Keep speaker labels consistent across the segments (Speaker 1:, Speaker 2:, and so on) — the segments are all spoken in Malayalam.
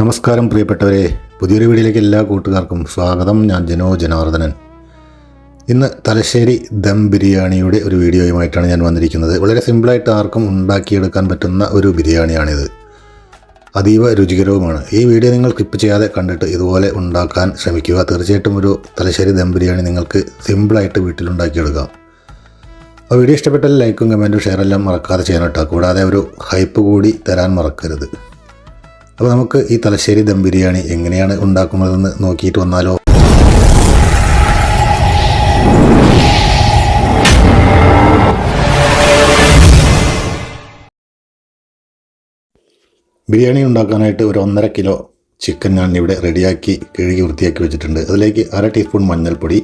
Speaker 1: നമസ്കാരം പ്രിയപ്പെട്ടവരെ പുതിയൊരു വീഡിയോയിലേക്ക് എല്ലാ കൂട്ടുകാർക്കും സ്വാഗതം. ഞാൻ ജനോ ജനാർദ്ദനൻ. ഇന്ന് തലശ്ശേരി ദം ബിരിയാണിയുടെ ഒരു വീഡിയോയുമായിട്ടാണ് ഞാൻ വന്നിരിക്കുന്നത്. വളരെ സിമ്പിളായിട്ട് ആർക്കും ഉണ്ടാക്കിയെടുക്കാൻ പറ്റുന്ന ഒരു ബിരിയാണിയാണിത്. അതീവ രുചികരവുമാണ്. ഈ വീഡിയോ നിങ്ങൾ ക്ലിപ്പ് ചെയ്യാതെ കണ്ടിട്ട് ഇതുപോലെ ഉണ്ടാക്കാൻ ശ്രമിക്കുക. തീർച്ചയായിട്ടും ഒരു തലശ്ശേരി ദം ബിരിയാണി നിങ്ങൾക്ക് സിമ്പിളായിട്ട് വീട്ടിലുണ്ടാക്കിയെടുക്കാം. അപ്പോൾ വീഡിയോ ഇഷ്ടപ്പെട്ടാൽ ലൈക്കും കമന്റും ഷെയറെല്ലാം മറക്കാതെ കേട്ടോ കൂടാതെ ഒരു ഹൈപ്പ് കൂടി തരാൻ മറക്കരുത്. അപ്പോൾ നമുക്ക് ഈ തലശ്ശേരി ദം ബിരിയാണി എങ്ങനെയാണ് ഉണ്ടാക്കുന്നതെന്ന് നോക്കിയിട്ട് വന്നാലോ? ബിരിയാണി ഉണ്ടാക്കാനായിട്ട് ഒരു ഒന്നര കിലോ ചിക്കൻ ഞാൻ ഇവിടെ റെഡിയാക്കി കിഴുകി വൃത്തിയാക്കി വെച്ചിട്ടുണ്ട്. അതിലേക്ക് അര ടീസ്പൂൺ മഞ്ഞൾപ്പൊടി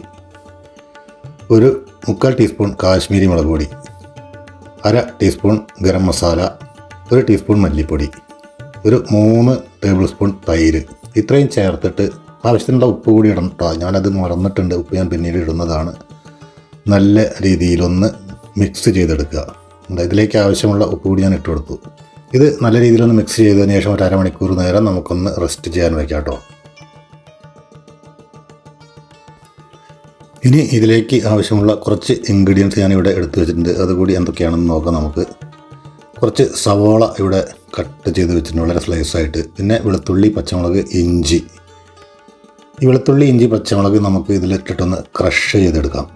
Speaker 1: ഒരു മുക്കാൽ ടീസ്പൂൺ കാശ്മീരി മുളക് പൊടി അര ടീസ്പൂൺ ഗരം മസാല ഒരു ടീസ്പൂൺ മല്ലിപ്പൊടി. ഒരു മൂന്ന് ടേബിൾ സ്പൂൺ തൈര്. ഇത്രയും ചേർത്തിട്ട് ആവശ്യത്തിനുള്ള ഉപ്പ് കൂടി ഇടണം കേട്ടോ ഞാനത് മറന്നിട്ടുണ്ട്. ഉപ്പ് ഞാൻ പിന്നീട് ഇടുന്നതാണ്. നല്ല രീതിയിലൊന്ന് മിക്സ് ചെയ്തെടുക്കുക. ഇതിലേക്ക് ആവശ്യമുള്ള ഉപ്പ് കൂടി ഞാൻ ഇട്ട് കൊടുത്തു. ഇത് നല്ല രീതിയിലൊന്ന് മിക്സ് ചെയ്തതിന് ശേഷം ഒരു അരമണിക്കൂർ നേരം നമുക്കൊന്ന് റെസ്റ്റ് ചെയ്യാൻ വയ്ക്കാം കേട്ടോ ഇനി ഇതിലേക്ക് ആവശ്യമുള്ള കുറച്ച് ഇൻഗ്രീഡിയൻസ് ഞാനിവിടെ എടുത്തു വെച്ചിട്ടുണ്ട്. അതുകൂടി എന്തൊക്കെയാണെന്ന് നോക്കാം നമുക്ക്. കുറച്ച് സവോള ഇവിടെ കട്ട് ചെയ്ത് വെച്ചിട്ടുണ്ട്. വളരെ സ്ലൈസായിട്ട് പിന്നെ വെളുത്തുള്ളി പച്ചമുളക് ഇഞ്ചി. ഈ വെളുത്തുള്ളി ഇഞ്ചി പച്ചമുളക് നമുക്ക് ഇതിലിട്ടിട്ടൊന്ന് ക്രഷ് ചെയ്തെടുക്കാം.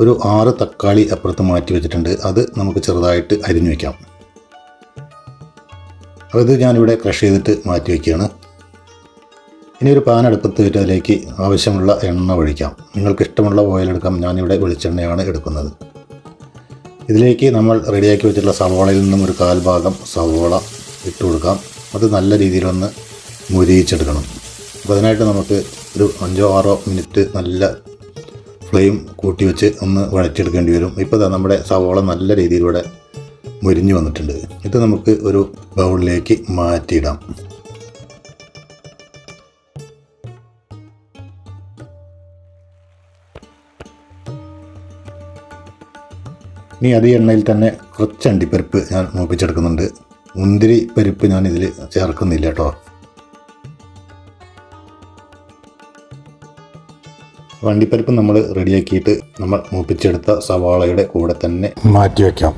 Speaker 1: ഒരു ആറ് തക്കാളി അപ്പുറത്ത് മാറ്റി വെച്ചിട്ടുണ്ട്. അത് നമുക്ക് ചെറുതായിട്ട് അരിഞ്ഞു വയ്ക്കാം അപ്പോൾ ഇത് ഞാനിവിടെ ക്രഷ് ചെയ്തിട്ട് മാറ്റി വയ്ക്കുകയാണ് ഇനി ഒരു പാൻ അടുപ്പത്ത് വെച്ച് അതിലേക്ക് ആവശ്യമുള്ള എണ്ണ ഒഴിക്കാം. നിങ്ങൾക്ക് ഇഷ്ടമുള്ള ഓയിൽ എടുക്കാം. ഞാനിവിടെ വെളിച്ചെണ്ണയാണ് എടുക്കുന്നത്. ഇതിലേക്ക് നമ്മൾ റെഡിയാക്കി വെച്ചിട്ടുള്ള സവോളയിൽ നിന്നും ഒരു കാൽഭാഗം സവോള ഇട്ട് കൊടുക്കാം. അത് നല്ല രീതിയിലൊന്ന് മുരിയിച്ചെടുക്കണം. അപ്പോൾ അതിനായിട്ട് നമുക്ക് ഒരു അഞ്ചോ ആറോ മിനിറ്റ് നല്ല ഫ്ലെയിം കൂട്ടി വെച്ച് ഒന്ന് വഴച്ചെടുക്കേണ്ടി വരും. ഇപ്പോൾ നമ്മുടെ സവോള നല്ല രീതിയിലൂടെ മുരിഞ്ഞു വന്നിട്ടുണ്ട്. ഇത് നമുക്ക് ഒരു ബൗളിലേക്ക് മാറ്റിയിടാം. ഇനി അതേ എണ്ണയിൽ തന്നെ കുറച്ച് അണ്ടിപ്പരിപ്പ് ഞാൻ മൂപ്പിച്ചെടുക്കുന്നുണ്ട്. മുന്തിരി പരിപ്പ് ഞാൻ ഇതിൽ ചേർക്കുന്നില്ല കേട്ടോ. വണ്ടിപ്പരിപ്പ് നമ്മൾ റെഡിയാക്കിയിട്ട് നമ്മൾ മൂപ്പിച്ചെടുത്ത സവാളയുടെ കൂടെ തന്നെ മാറ്റി വയ്ക്കാം.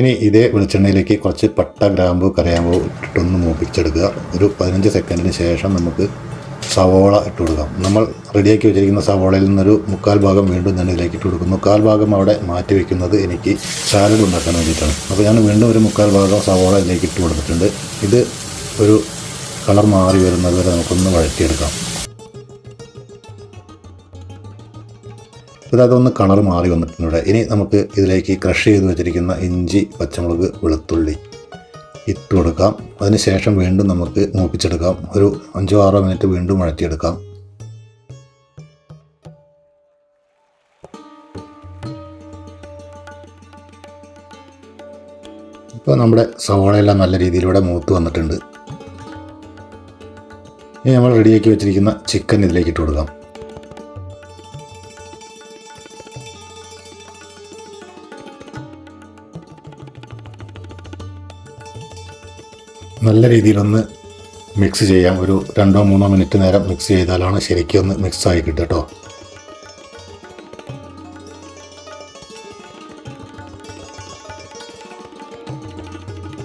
Speaker 1: ഇനി ഇതേ വെളിച്ചെണ്ണയിലേക്ക് കുറച്ച് പട്ട ഗ്രാമ്പു കരയാമ്പു ഇട്ടിട്ടൊന്ന് മൂപ്പിച്ചെടുക്കുക. ഒരു പതിനഞ്ച് സെക്കൻഡിന് ശേഷം നമുക്ക് സവോള ഇട്ട് കൊടുക്കാം. നമ്മൾ റെഡിയാക്കി വെച്ചിരിക്കുന്ന സവോളയിൽ നിന്നൊരു മുക്കാൽ ഭാഗം വീണ്ടും ഞാൻ ഇതിലേക്ക് ഇട്ട് കൊടുക്കുന്നു. മുക്കാൽ ഭാഗം അവിടെ മാറ്റി വെക്കുന്നത് എനിക്ക് സാലഡ് ഉണ്ടാക്കാൻ വേണ്ടിയിട്ടാണ്. അപ്പോൾ ഞാൻ വീണ്ടും ഒരു മുക്കാൽ ഭാഗം സവോള ഇതിലേക്ക് ഇട്ട് കൊടുത്തിട്ടുണ്ട്. ഇത് ഒരു കളർ മാറി വരുന്നത് വരെ നമുക്കൊന്ന് വഴറ്റിയെടുക്കാം. അതൊന്ന് കളർ മാറി വന്നിട്ടുണ്ട് ഇനി നമുക്ക് ഇതിലേക്ക് ക്രഷ് ചെയ്ത് വെച്ചിരിക്കുന്ന ഇഞ്ചി പച്ചമുളക് വെളുത്തുള്ളി ഇട്ട് കൊടുക്കാം. അതിനുശേഷം വീണ്ടും നമുക്ക് മൂപ്പിച്ചെടുക്കാം. ഒരു അഞ്ചോ ആറോ മിനിറ്റ് വീണ്ടും വഴറ്റിയെടുക്കാം. ഇപ്പോൾ നമ്മുടെ സവോളയെല്ലാം നല്ല രീതിയിലൂടെ മൂത്ത് വന്നിട്ടുണ്ട്. ഇനി നമ്മൾ റെഡിയാക്കി വെച്ചിരിക്കുന്ന ചിക്കൻ ഇതിലേക്ക് ഇട്ട് കൊടുക്കാം. നല്ല രീതിയിലൊന്ന് മിക്സ് ചെയ്യാം. ഒരു രണ്ടോ മൂന്നോ മിനിറ്റ് നേരം മിക്സ് ചെയ്താലാണ് ശരിക്കും ഒന്ന് മിക്സായി കിട്ടുക കേട്ടോ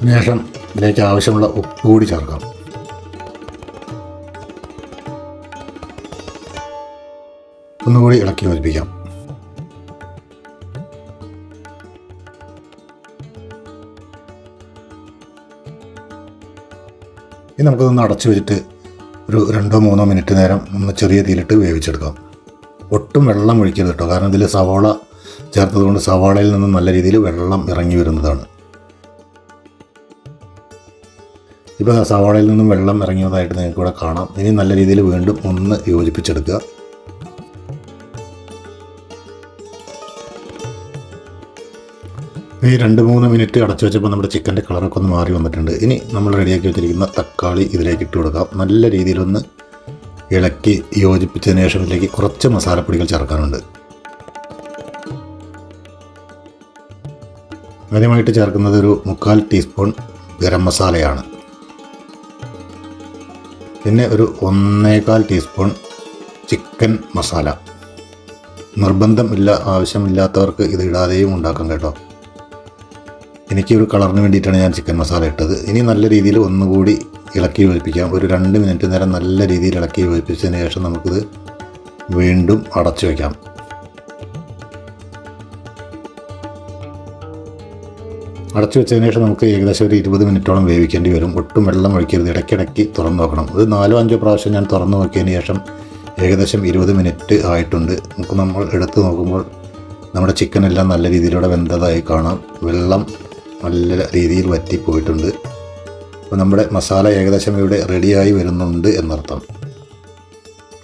Speaker 1: ശേഷം ഇതിലേക്ക് ആവശ്യമുള്ള ഉപ്പ് കൂടി ചേർക്കാം. ഒന്നുകൂടി ഇളക്കി യോജിപ്പിക്കാം. ഇനി നമുക്കതൊന്ന് അടച്ചു വെച്ചിട്ട് ഒരു രണ്ടോ മൂന്നോ മിനിറ്റ് നേരം ഒന്ന് ചെറിയ തീയിലിട്ട് വേവിച്ചെടുക്കാം. ഒട്ടും വെള്ളം ഒഴിക്കരുത് കേട്ടോ. കാരണം ഇതിൽ സവാള ചേർത്തതുകൊണ്ട് സവാളയിൽ നിന്ന് നല്ല രീതിയിൽ വെള്ളം ഇറങ്ങി വരുന്നതാണ്. ഇപ്പോൾ സവാളയിൽ നിന്നും വെള്ളം ഇറങ്ങിയതായിട്ട് നിങ്ങൾക്ക് ഇവിടെ കാണാം. ഇനി നല്ല രീതിയിൽ വീണ്ടും ഒന്ന് യോജിപ്പിച്ചെടുക്കുക. ഈ രണ്ട് മൂന്ന് മിനിറ്റ് അടച്ചു വെച്ചപ്പോൾ നമ്മുടെ ചിക്കന്റെ കളറൊക്കെ ഒന്ന് മാറി വന്നിട്ടുണ്ട്. ഇനി നമ്മൾ റെഡിയാക്കി വെച്ചിരിക്കുന്ന തക്കാളി ഇതിലേക്ക് ഇട്ട് കൊടുക്കാം. നല്ല രീതിയിലൊന്ന് ഇളക്കി യോജിപ്പിച്ചതിന് ശേഷം ഇതിലേക്ക് കുറച്ച് മസാലപ്പൊടികൾ ചേർക്കാനുണ്ട്. ആദ്യമായിട്ട് ചേർക്കുന്നത് ഒരു മുക്കാൽ ടീസ്പൂൺ ഗരം മസാലയാണ്. പിന്നെ ഒരു ഒന്നേകാൽ ടീസ്പൂൺ ചിക്കൻ മസാല. നിർബന്ധമില്ല ആവശ്യമില്ലാത്തവർക്ക് ഇത് ഇടാതെയും ഉണ്ടാക്കാം കേട്ടോ. എനിക്ക് ഒരു കളറിന് വേണ്ടിയിട്ടാണ് ഞാൻ ചിക്കൻ മസാല ഇട്ടത്. ഇനി നല്ല രീതിയിൽ ഒന്നുകൂടി ഇളക്കി യോജിപ്പിക്കാം. ഒരു രണ്ട് മിനിറ്റ് നേരം നല്ല രീതിയിൽ ഇളക്കി യോജിപ്പിച്ചതിന് ശേഷം നമുക്കിത് വീണ്ടും അടച്ചു വയ്ക്കാം അടച്ചു വെച്ചതിന് ശേഷം നമുക്ക് ഏകദേശം ഒരു ഇരുപത് മിനിറ്റോളം വേവിക്കേണ്ടി വരും. ഒട്ടും വെള്ളം ഒഴിക്കരുത്. ഇടയ്ക്കിടയ്ക്ക് തുറന്നു നോക്കണം. ഇത് നാലോ അഞ്ചോ പ്രാവശ്യം ഞാൻ തുറന്നു നോക്കിയതിന് ശേഷം ഏകദേശം ഇരുപത് മിനിറ്റ് ആയിട്ടുണ്ട്. നമുക്ക് നമ്മൾ എടുത്ത് നോക്കുമ്പോൾ നമ്മുടെ ചിക്കൻ എല്ലാം നല്ല രീതിയിലൂടെ വെന്തതായി കാണാം. വെള്ളം നല്ല രീതിയിൽ വറ്റിപ്പോയിട്ടുണ്ട്. അപ്പോൾ നമ്മുടെ മസാല ഏകദേശം ഇവിടെ റെഡിയായി വരുന്നുണ്ട് എന്നർത്ഥം.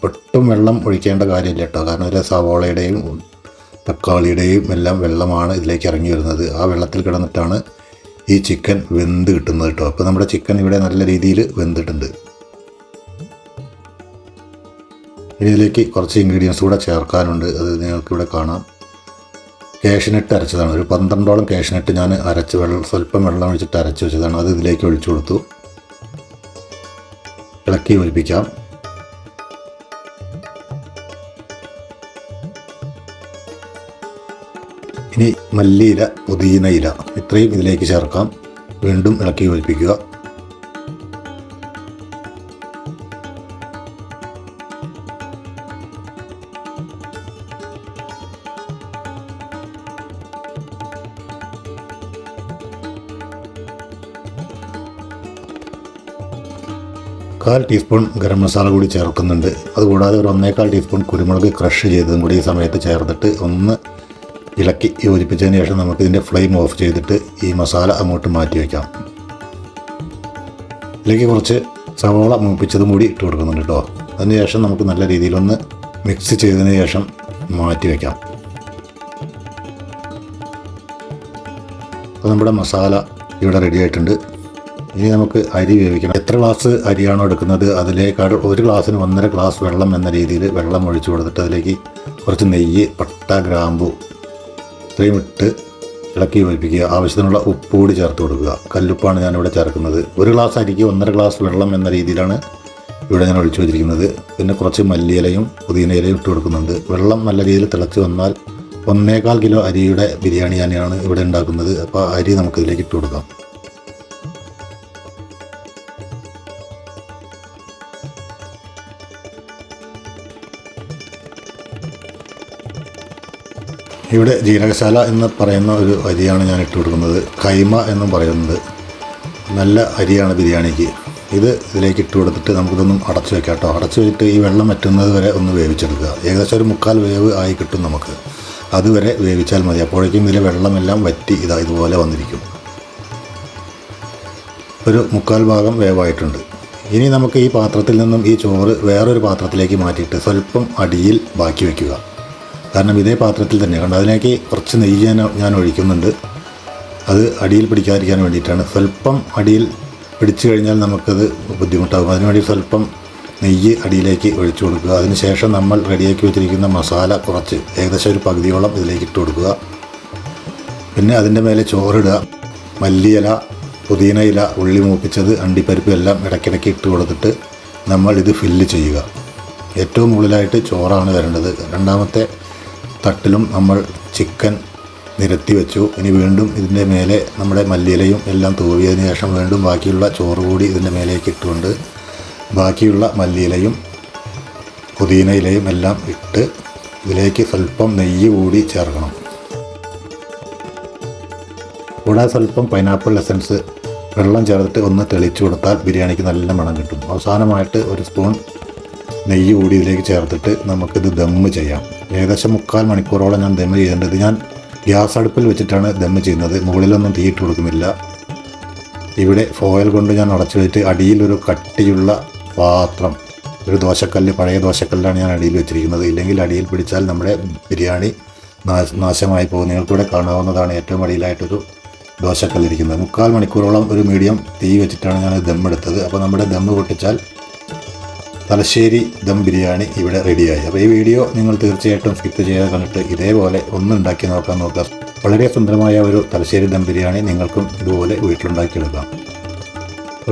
Speaker 1: ഒട്ടും വെള്ളം ഒഴിക്കേണ്ട കാര്യമില്ല കേട്ടോ. കാരണം ഇതിലെ സവോളയുടെയും തക്കാളിയുടെയും എല്ലാം വെള്ളമാണ് ഇതിലേക്ക് ഇറങ്ങി വരുന്നത്. ആ വെള്ളത്തിൽ കിടന്നിട്ടാണ് ഈ ചിക്കൻ വെന്ത് കിട്ടുന്നത് കേട്ടോ. അപ്പോൾ നമ്മുടെ ചിക്കൻ ഇവിടെ നല്ല രീതിയിൽ വെന്തിട്ടുണ്ട്. ഇനി ഇതിലേക്ക് കുറച്ച് ഇൻഗ്രീഡിയൻസ് കൂടെ ചേർക്കാനുണ്ട്. അത് നിങ്ങൾക്കിവിടെ കാണാം. കാഷ്നട്ട് അരച്ചതാണ്. ഒരു പന്ത്രണ്ടോളം കാഷ്നട്ട് ഞാൻ അരച്ച് വെള്ളം സ്വല്പം വെള്ളം ഒഴിച്ചിട്ട് അരച്ച് വെച്ചതാണ്. അത് ഇതിലേക്ക് ഒഴിച്ചു കൊടുത്തു. ഇളക്കി ഒഴിപ്പിക്കാം ഇനി മല്ലിയില പുതിന ഇല ഇത്രയും ഇതിലേക്ക് ചേർക്കാം. വീണ്ടും ഇളക്കി യോജിപ്പിക്കുക. കാൽ ടീസ്പൂൺ ഗരം മസാല കൂടി ചേർക്കുന്നുണ്ട്. അതുകൂടാതെ ഒരു ഒന്നേകാൽ ടീസ്പൂൺ കുരുമുളക് ക്രഷ് ചെയ്തതും കൂടി ഈ സമയത്ത് ചേർത്തിട്ട് ഒന്ന് ഇളക്കി യോജിപ്പിച്ചതിന് ശേഷം നമുക്ക് ഇതിന്റെ ഫ്ലെയിം ഓഫ് ചെയ്തിട്ട് ഈ മസാല അങ്ങോട്ട് മാറ്റി വയ്ക്കാം. ഇതിലേക്ക് കുറച്ച് സവോള മൂപ്പിച്ചതും കൂടി ഇട്ട് കൊടുക്കുന്നുണ്ട് കേട്ടോ. അതിന് ശേഷം നമുക്ക് നല്ല രീതിയിലൊന്ന് മിക്സ് ചെയ്തതിന് ശേഷം മാറ്റി വയ്ക്കാം. അപ്പോൾ നമ്മുടെ മസാല ഇവിടെ റെഡി ആയിട്ടുണ്ട്. ഇനി നമുക്ക് അരി വേവിക്കണം. എത്ര ഗ്ലാസ് അരിയാണോ എടുക്കുന്നത്? അതിലേക്കാൾ ഒരു ഗ്ലാസ്സിന് ഒന്നര ഗ്ലാസ് വെള്ളം എന്ന രീതിയിൽ വെള്ളം ഒഴിച്ചു കൊടുത്തിട്ട് അതിലേക്ക് കുറച്ച് നെയ്യ് പട്ട ഗ്രാമ്പു ഇത്രയും ഇട്ട് ഇളക്കി യോജിപ്പിക്കുക. ആവശ്യത്തിനുള്ള ഉപ്പ് കൂടി ചേർത്ത് കൊടുക്കുക. കല്ലുപ്പാണ് ഞാനിവിടെ ചേർക്കുന്നത്. ഒരു ഗ്ലാസ് അരിക്ക് ഒന്നര ഗ്ലാസ് വെള്ളം എന്ന രീതിയിലാണ് ഇവിടെ ഞാൻ ഒഴിച്ചു വെച്ചിരിക്കുന്നത്. പിന്നെ കുറച്ച് മല്ലിയിലയും പുതിയനയിലയും ഇട്ട് കൊടുക്കുന്നുണ്ട്. വെള്ളം നല്ല രീതിയിൽ തിളച്ച് വന്നാൽ ഒന്നേകാൽ കിലോ അരിയുടെ ബിരിയാണി തന്നെയാണ് ഇവിടെ ഉണ്ടാക്കുന്നത്. അപ്പോൾ അരി നമുക്കിതിലേക്ക് ഇട്ട് കൊടുക്കാം. ഇവിടെ ജീരകശാല എന്ന് പറയുന്ന ഒരു അരിയാണ് ഞാൻ ഇട്ട് കൊടുക്കുന്നത്. കൈമ എന്നും പറയുന്നത്. നല്ല അരിയാണ് ബിരിയാണിക്ക്. ഇത് ഇതിലേക്ക് ഇട്ട് കൊടുത്തിട്ട് നമുക്കിതൊന്നും അടച്ചു വെക്കാം കേട്ടോ. അടച്ചു വെച്ചിട്ട് ഈ വെള്ളം വറ്റുന്നത് വരെ ഒന്ന് വേവിച്ചെടുക്കുക. ഏകദേശം ഒരു മുക്കാൽ വേവ് ആയി കിട്ടും നമുക്ക്. അതുവരെ വേവിച്ചാൽ മതി. അപ്പോഴേക്കും ഇതിലെ വെള്ളമെല്ലാം വറ്റി ഇതാ ഇതുപോലെ വന്നിരിക്കും. ഒരു മുക്കാൽ ഭാഗം വേവായിട്ടുണ്ട്. ഇനി നമുക്ക് ഈ പാത്രത്തിൽ നിന്നും ഈ ചോറ് വേറൊരു പാത്രത്തിലേക്ക് മാറ്റിയിട്ട് സ്വല്പം അടിയിൽ ബാക്കി വയ്ക്കുക കാരണം ഇതേ പാത്രത്തിൽ തന്നെ. കണ്ടു അതിനേക്ക് കുറച്ച് നെയ്യ് ഞാൻ ഞാൻ ഒഴിക്കുന്നുണ്ട്. അത് അടിയിൽ പിടിക്കാതിരിക്കാൻ വേണ്ടിയിട്ടാണ്. സ്വല്പം അടിയിൽ പിടിച്ചു കഴിഞ്ഞാൽ നമുക്കത് ബുദ്ധിമുട്ടാകും. അതിനുവേണ്ടി സ്വല്പം നെയ്യ് അടിയിലേക്ക് ഒഴിച്ചു കൊടുക്കുക. അതിനുശേഷം നമ്മൾ റെഡിയാക്കി വെച്ചിരിക്കുന്ന മസാല കുറച്ച് ഏകദേശം ഒരു പകുതിയോളം ഇതിലേക്ക് ഇട്ട് കൊടുക്കുക. പിന്നെ അതിന്റെ മേലെ ചോറിടുക. മല്ലിയില പുതിന ഇല ഉള്ളി മൂപ്പിച്ചത് അണ്ടിപ്പരിപ്പ് എല്ലാം ഇടയ്ക്കിടയ്ക്ക് ഇട്ട് കൊടുത്തിട്ട് നമ്മൾ ഇത് ഫില്ല് ചെയ്യുക. ഏറ്റവും മുകളിലായിട്ട് ചോറാണ് വരേണ്ടത്. രണ്ടാമത്തെ തട്ടിലും നമ്മൾ ചിക്കൻ നിരത്തി വെച്ചു. ഇനി വീണ്ടും ഇതിന്റെ മേലെ നമ്മുടെ മല്ലിയിലയും എല്ലാം തൂവിയതിന് ശേഷം വീണ്ടും ബാക്കിയുള്ള ചോറ് കൂടി ഇതിന്റെ മേലേക്ക് ഇട്ടുകൊണ്ട് ബാക്കിയുള്ള മല്ലിയിലയും പുതിന ഇലയും എല്ലാം ഇട്ട് ഇതിലേക്ക് സ്വല്പം നെയ്യ് കൂടി ചേർക്കണം. കൂടാതെ സ്വല്പം പൈനാപ്പിൾ എസൻസ് വെള്ളം ചേർത്തിട്ട് ഒന്ന് തെളിച്ചു കൊടുത്താൽ ബിരിയാണിക്ക് നല്ല മണം കിട്ടും. അവസാനമായിട്ട് ഒരു സ്പൂൺ നെയ്യ് കൂടി ഇതിലേക്ക് ചേർത്തിട്ട് നമുക്കിത് ദമ്മ് ചെയ്യാം. ഏകദേശം മുക്കാൽ മണിക്കൂറോളം ഞാൻ ദമ്മ് ചെയ്യേണ്ടത് ഞാൻ ഗ്യാസ് അടുപ്പിൽ വെച്ചിട്ടാണ് ദമ്മ് ചെയ്യുന്നത്. മുകളിലൊന്നും തീയിട്ട് കൊടുക്കുന്നില്ല. ഇവിടെ ഫോയിൽ കൊണ്ട് ഞാൻ അടച്ചു വെച്ചിട്ട് അടിയിലൊരു കട്ടിയുള്ള പാത്രം ഒരു ദോശക്കല്ല് പഴയ ദോശക്കല്ലാണ് ഞാൻ അടിയിൽ വെച്ചിരിക്കുന്നത്. ഇല്ലെങ്കിൽ അടിയിൽ പിടിച്ചാൽ നമ്മുടെ ബിരിയാണി നാശ- നാശമായി പോകും. നിങ്ങൾക്കിവിടെ കാണാവുന്നതാണ് ഏറ്റവും അടിയിലായിട്ടൊരു ദോശക്കല്ലിരിക്കുന്നത് മുക്കാൽ മണിക്കൂറോളം ഒരു മീഡിയം തീ വെച്ചിട്ടാണ് ഞാൻ ദമ്മെടുത്തത് അപ്പോൾ നമ്മുടെ ദമ്മ് പൊട്ടിച്ചാൽ തലശ്ശേരി ദം ബിരിയാണി ഇവിടെ റെഡിയായി. അപ്പോൾ ഈ വീഡിയോ നിങ്ങൾ തീർച്ചയായിട്ടും സ്കിപ്പ് ചെയ്യാതെ കണ്ടിട്ട് ഇതേപോലെ ഒന്ന് ഉണ്ടാക്കി നോക്കാൻ നോക്കാം. വളരെ സുന്ദരമായ ഒരു തലശ്ശേരി ദം ബിരിയാണി നിങ്ങൾക്കും ഇതുപോലെ വീട്ടിലുണ്ടാക്കിയെടുക്കാം.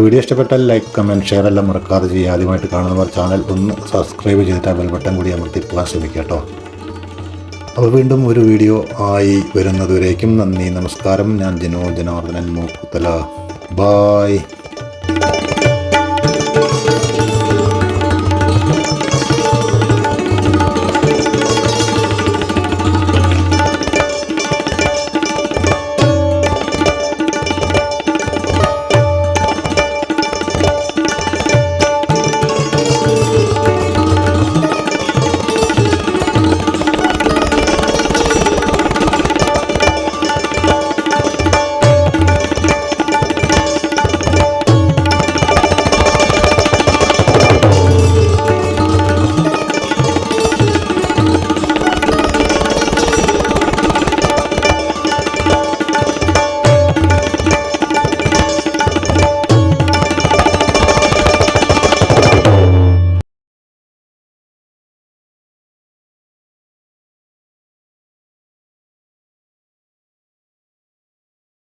Speaker 1: വീഡിയോ ഇഷ്ടപ്പെട്ടാൽ ലൈക്ക് കമന്റ് ഷെയർ എല്ലാം മറക്കാതെ ചെയ്യുക. ആദ്യമായിട്ട് കാണുന്നവർ ചാനൽ ഒന്ന് സബ്സ്ക്രൈബ് ചെയ്തിട്ട് ആ ബെൽ ബട്ടൺ കൂടി അമർത്തിപ്പോകാൻ ശ്രമിക്കുക കേട്ടോ അപ്പോൾ വീണ്ടും ഒരു വീഡിയോ ആയി വരുന്നതുവരേക്കും നന്ദി നമസ്കാരം. ഞാൻ ജനോ ജനാർദ്ദനൻ മൂക്കുത്തല. ബായ്